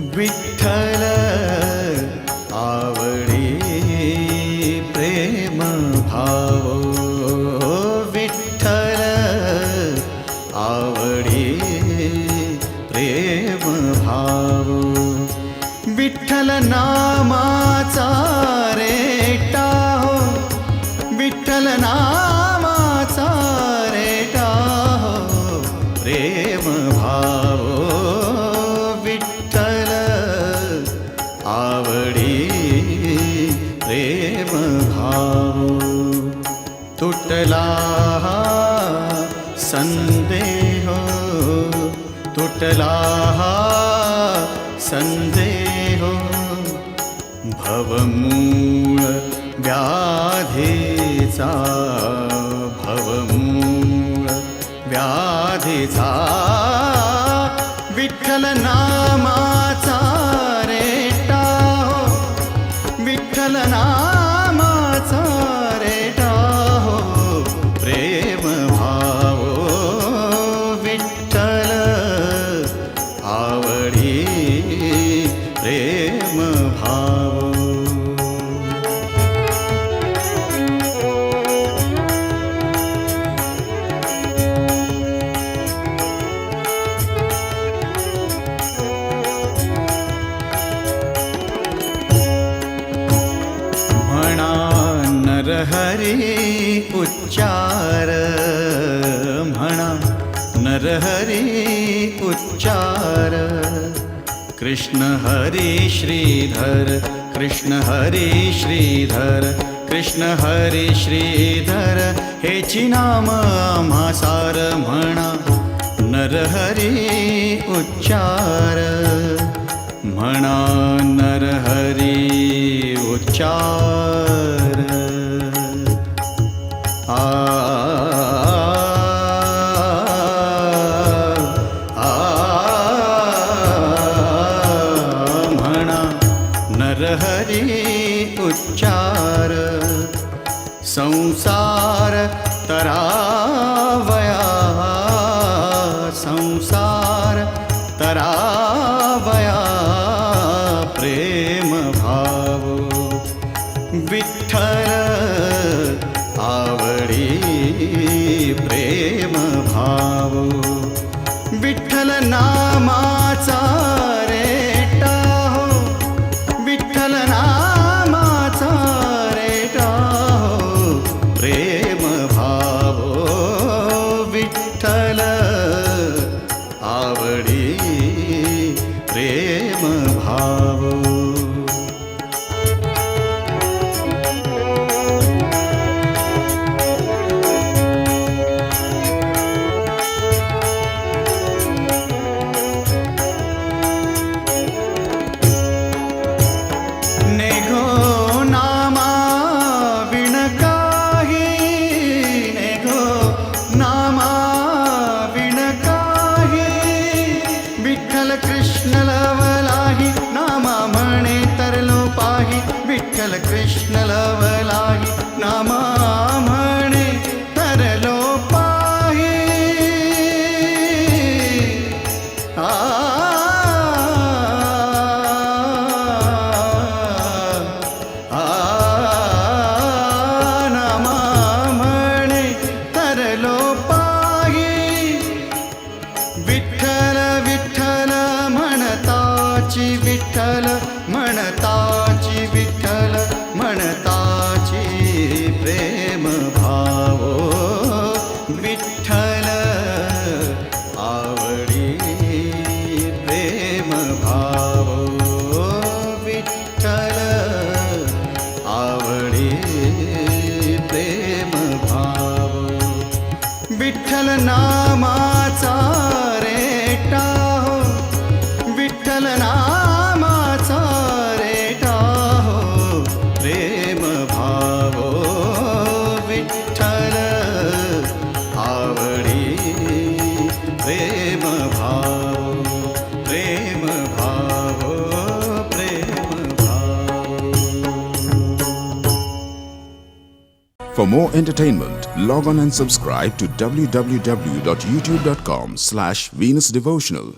विठ्ठल आवडी प्रेम भाव। विठ्ठल आवडी प्रेम भाव। विठ्ठल संदेह तुटला हा संदेह। भवमूळ व्याधेचा भवमूळ व्याधेचा। नरहरी उच्चार। कृष्ण हरी श्रीधर कृष्ण हरी श्रीधर कृष्ण हरी श्रीधर हेची चिनाम म्हासार म्हणा। नरहरी उच्चार। म्हणा नरहरी उच्चार। संसार तरावया। संसार तरावया प्रेम भाव। विठ्ठल आवडी प्रेम। विठ्ठल कृष्ण लवलाही नामा म्हणे तरलो पाही. विठ्ठल कृष्ण लवलाही नामा For more entertainment, log on and subscribe to www.youtube.com slash Venus Devotional.